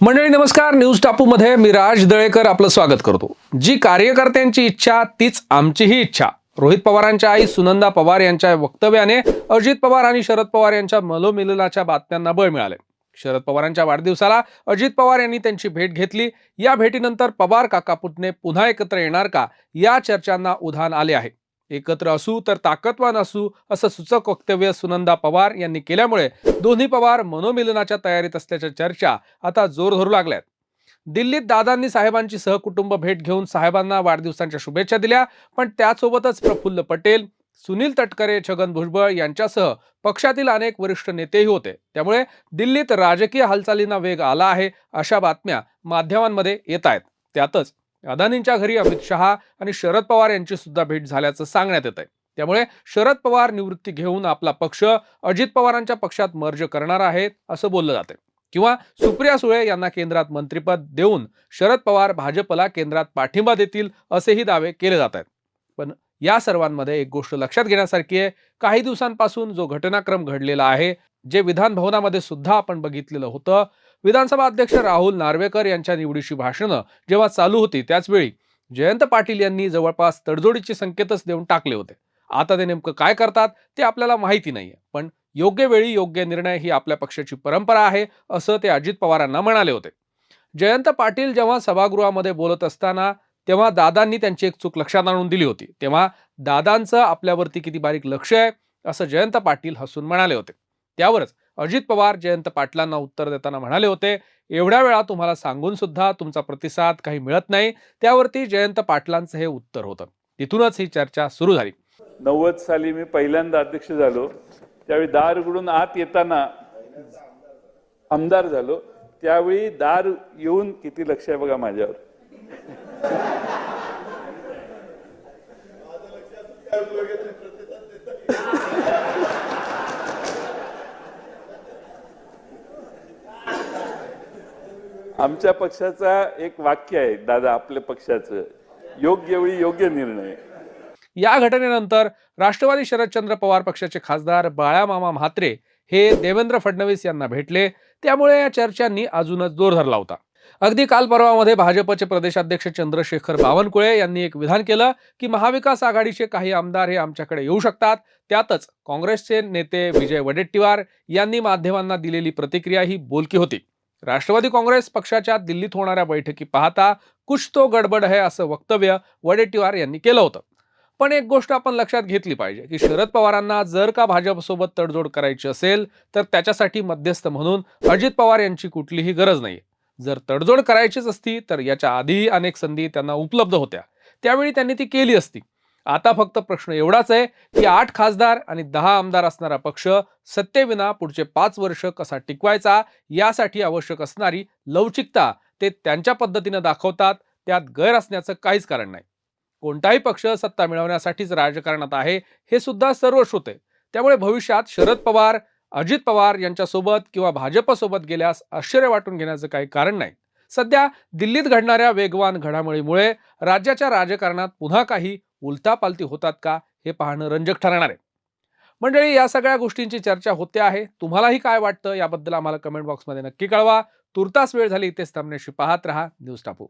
मंडळी नमस्कार. न्यूज टापूमध्ये मी राज दळेकर आपलं स्वागत करतो. जी कार्यकर्त्यांची इच्छा तीच आमचीही इच्छा. रोहित पवारांच्या आई सुनंदा पवार यांच्या वक्तव्याने अजित पवार आणि शरद पवार यांच्या मलोमिलनाच्या बातम्यांना बळ मिळाले. शरद पवारांच्या वाढदिवसाला अजित पवार यांनी त्यांची भेट घेतली. या भेटीनंतर पवार काकापुतने पुन्हा एकत्र येणार का? या चर्चांना उधाण आले आहे. एकत्र असू तर ताकदवान असू असं सूचक वक्तव्य सुनंदा पवार यांनी केल्यामुळे दोन्ही पवार मनोमिलनाच्या तयारीत असल्याच्या चर्चा आता जोर धरू लागल्यात. दिल्लीत दादांनी साहेबांची सहकुटुंब भेट घेऊन साहेबांना वाढदिवसांच्या शुभेच्छा दिल्या पण त्यासोबतच प्रफुल्ल पटेल सुनील तटकरे छगन भुजबळ यांच्यासह पक्षातील अनेक वरिष्ठ नेतेही होते. त्यामुळे दिल्लीत राजकीय हालचालींना वेग आला आहे अशा बातम्या माध्यमांमध्ये येत आहेत. त्यातच अदानींच्या घरी अमित शहा आणि शरद पवार यांची सुद्धा भेट झाल्याचं सांगण्यात येत आहे त्यामुळे शरद पवार निवृत्ती घेऊन आपला पक्ष अजित पवारांच्या पक्षात मर्ज करणार आहेत असं बोललं जाते किंवा सुप्रिया सुळे यांना केंद्रात मंत्रिपद देऊन शरद पवार भाजपला केंद्रात पाठिंबा देतील असेही दावे केले जात आहेत पण या सर्वांमध्ये एक गोष्ट लक्षात घेण्यासारखी आहे काही दिवसांपासून जो घटनाक्रम घडलेला आहे जे विधान भवनामध्ये सुद्धा आपण बघितलेलं होतं विधानसभा अध्यक्ष राहुल नार्वेकर यांच्या निवडीची भाषणं जेव्हा चालू होती त्याचवेळी जयंत पाटील यांनी जवळपास तडजोडीचे संकेतच देऊन टाकले होते. आता ते नेमकं काय करतात ते आपल्याला माहिती नाहीये. पण योग्य वेळी योग्य निर्णय ही आपल्या पक्षाची परंपरा आहे असं ते अजित पवारांना म्हणाले होते. जयंत पाटील जेव्हा सभागृहामध्ये बोलत असताना तेव्हा दादांनी त्यांची एक चूक लक्षात आणून दिली होती. तेव्हा दादांचं आपल्यावरती किती बारीक लक्ष आहे असं जयंत पाटील हसून म्हणाले होते. त्यावरच अजित पवार जयंत पाटलांना उत्तर देताना म्हणाले होते एवढ्या वेळा तुम्हाला सांगून सुद्धा तुमचा प्रतिसाद काही मिळत नाही. त्यावरती जयंत पाटलांचं हे उत्तर होतं. तिथूनच ही चर्चा सुरू झाली. नव्वद साली मी पहिल्यांदा अध्यक्ष झालो. त्यावेळी दार उघडून आत येताना आमदार झालो त्यावेळी दार येऊन किती लक्ष आहे बघा माझ्यावर. आमच्या पक्षाचा एक वाक्य आहे दादा आपल्या पक्षाचं. योग्य वेळी योग्य निर्णय. या घटनेनंतर राष्ट्रवादी शरदचंद्र पवार पक्षाचे खासदार बाळामामा म्हात्रे हे देवेंद्र फडणवीस यांना भेटले. त्यामुळे या चर्चांनी अजूनच जोर धरला होता. अगदी काल परवामध्ये भाजपचे प्रदेशाध्यक्ष चंद्रशेखर बावनकुळे यांनी एक विधान केलं की महाविकास आघाडीचे काही आमदार हे आमच्याकडे येऊ शकतात. त्यातच काँग्रेसचे नेते विजय वडेट्टीवार यांनी माध्यमांना दिलेली प्रतिक्रिया ही बोलकी होती. राष्ट्रवादी काँग्रेस पक्षाच्या दिल्लीत होणाऱ्या बैठकी पाहता कुछ तो गडबड आहे असं वक्तव्य वडेट्टीवार यांनी केलं होतं. पण एक गोष्ट आपण लक्षात घेतली पाहिजे की शरद पवारांना जर का भाजपसोबत तडजोड करायची असेल तर त्याच्यासाठी मध्यस्थ म्हणून अजित पवार यांची कुठलीही गरज नाही जर तडजोड करायचीच असती तर याच्या आधीही अनेक संधी त्यांना उपलब्ध होत्या. त्यावेळी त्यांनी ती केली असती. आता फक्त प्रश्न एवढाच आहे की आठ खासदार आणि दहा आमदार असणारा पक्ष सत्तेविना पुढचे पाच वर्ष कसा टिकवायचा यासाठी आवश्यक असणारी लवचिकता ते त्यांच्या पद्धतीनं दाखवतात. त्यात गैर असण्याचं काहीच कारण नाही. कोणताही पक्ष सत्ता मिळवण्यासाठीच राजकारणात आहे हे सुद्धा सर्व श्रोते त्यामुळे भविष्यात शरद पवार अजित पवार यांच्यासोबत किंवा भाजपसोबत गेल्यास आश्चर्य वाटून घेण्याचं काही कारण नाही. सध्या दिल्लीत घडणाऱ्या वेगवान घडामोडीमुळे राज्याच्या राजकारणात पुन्हा काही उलतापालती होतात का हे पाहणं रंजक ठरणार आहे. मंडळी या सगळ्या गोष्टींची चर्चा होते आहे. तुम्हालाही काय वाटतं याबद्दल आम्हाला कमेंट बॉक्समध्ये नक्की कळवा. तुर्तास वेळ झाली इथेच थांबण्याशी पाहत राहा. न्यूज टापू.